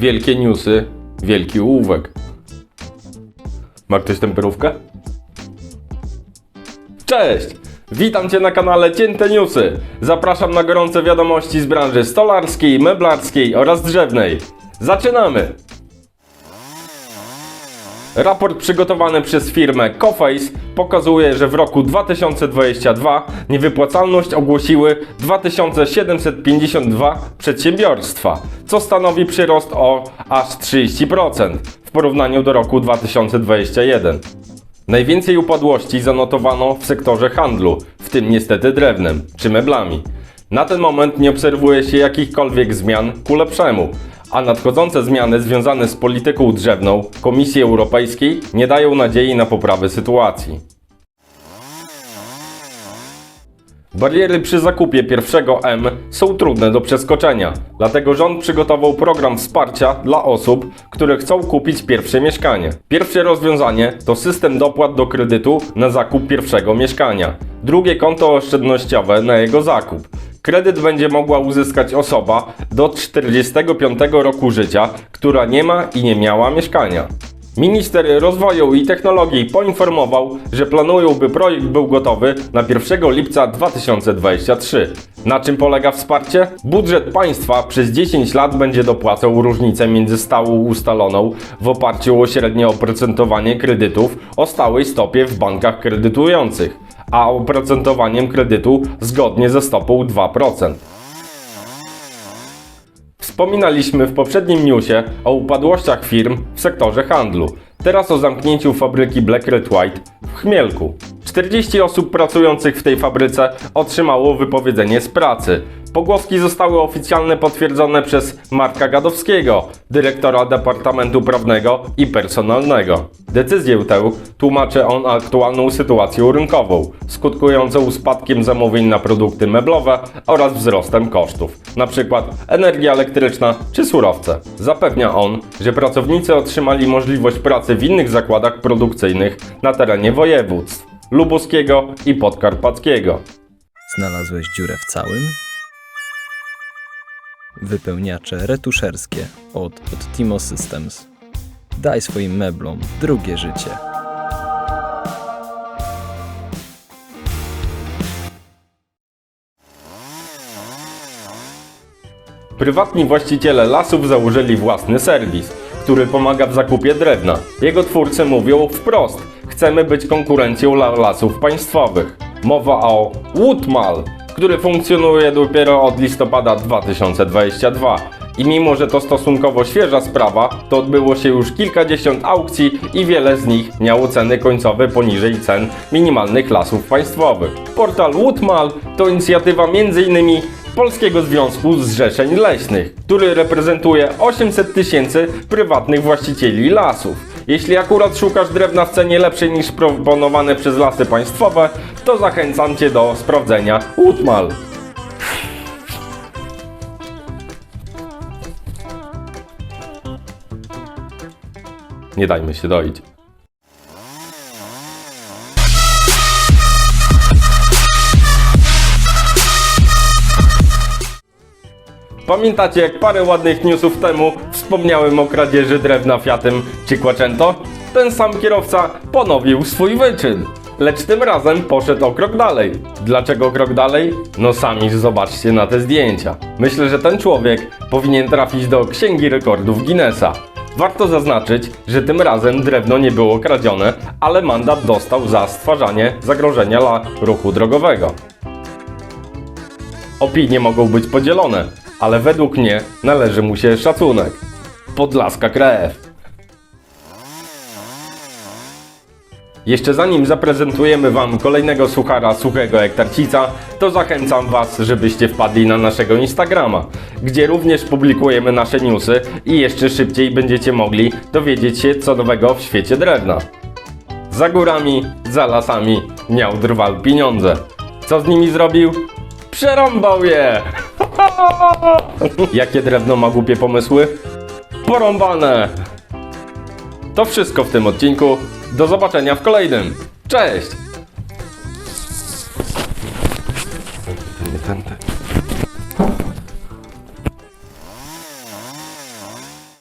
Wielkie newsy, wielki ołówek. Ma ktoś temperówkę? Cześć! Witam Cię na kanale Cięte Newsy. Zapraszam na gorące wiadomości z branży stolarskiej, meblarskiej oraz drzewnej. Zaczynamy! Raport przygotowany przez firmę Coface pokazuje, że w roku 2022 niewypłacalność ogłosiły 2752 przedsiębiorstwa, co stanowi przyrost o aż 30% w porównaniu do roku 2021. Najwięcej upadłości zanotowano w sektorze handlu, w tym niestety drewnem czy meblami. Na ten moment nie obserwuje się jakichkolwiek zmian ku lepszemu, a nadchodzące zmiany związane z polityką drzewną Komisji Europejskiej nie dają nadziei na poprawę sytuacji. Bariery przy zakupie pierwszego M są trudne do przeskoczenia, dlatego rząd przygotował program wsparcia dla osób, które chcą kupić pierwsze mieszkanie. Pierwsze rozwiązanie to system dopłat do kredytu na zakup pierwszego mieszkania. Drugie konto oszczędnościowe na jego zakup. Kredyt będzie mogła uzyskać osoba do 45 roku życia, która nie ma i nie miała mieszkania. Minister Rozwoju i Technologii poinformował, że planują, by projekt był gotowy na 1 lipca 2023. Na czym polega wsparcie? Budżet państwa przez 10 lat będzie dopłacał różnicę między stałą ustaloną w oparciu o średnie oprocentowanie kredytów o stałej stopie w bankach kredytujących, a oprocentowaniem kredytu zgodnie ze stopą 2%. Wspominaliśmy w poprzednim newsie o upadłościach firm w sektorze handlu. Teraz o zamknięciu fabryki Black Red White w Chmielku. 40 osób pracujących w tej fabryce otrzymało wypowiedzenie z pracy. Pogłoski zostały oficjalnie potwierdzone przez Marka Gadowskiego, dyrektora Departamentu Prawnego i Personalnego. Decyzję tę tłumaczy on aktualną sytuacją rynkową, skutkującą spadkiem zamówień na produkty meblowe oraz wzrostem kosztów, np. energia elektryczna czy surowce. Zapewnia on, że pracownicy otrzymali możliwość pracy w innych zakładach produkcyjnych na terenie województw lubuskiego i podkarpackiego. Znalazłeś dziurę w całym? Wypełniacze retuszerskie od Optimo Systems. Daj swoim meblom drugie życie. Prywatni właściciele lasów założyli własny serwis, który pomaga w zakupie drewna. Jego twórcy mówią wprost: chcemy być konkurencją dla lasów państwowych. Mowa o Woodmal, który funkcjonuje dopiero od listopada 2022. I mimo, że to stosunkowo świeża sprawa, to odbyło się już kilkadziesiąt aukcji i wiele z nich miało ceny końcowe poniżej cen minimalnych lasów państwowych. Portal Woodmal to inicjatywa m.in. Polskiego Związku Zrzeszeń Leśnych, który reprezentuje 800 tysięcy prywatnych właścicieli lasów. Jeśli akurat szukasz drewna w cenie lepszej niż proponowane przez lasy państwowe, to zachęcam Cię do sprawdzenia Woodmal. Nie dajmy się doić. Pamiętacie jak parę ładnych newsów temu wspomniałem o kradzieży drewna Fiatem Cinquecento? Ten sam kierowca ponowił swój wyczyn. Lecz tym razem poszedł o krok dalej. Dlaczego krok dalej? No sami zobaczcie na te zdjęcia. Myślę, że ten człowiek powinien trafić do Księgi Rekordów Guinnessa. Warto zaznaczyć, że tym razem drewno nie było kradzione, ale mandat dostał za stwarzanie zagrożenia dla ruchu drogowego. Opinie mogą być podzielone, ale według mnie należy mu się szacunek. Podlaska krew. Jeszcze zanim zaprezentujemy Wam kolejnego suchara suchego jak tarcica, to zachęcam Was, żebyście wpadli na naszego Instagrama, gdzie również publikujemy nasze newsy i jeszcze szybciej będziecie mogli dowiedzieć się co nowego w świecie drewna. Za górami, za lasami miał drwal pieniądze. Co z nimi zrobił? Przerąbał je! Jakie drewno ma głupie pomysły? Porąbane! To wszystko w tym odcinku. Do zobaczenia w kolejnym. Cześć! Nie.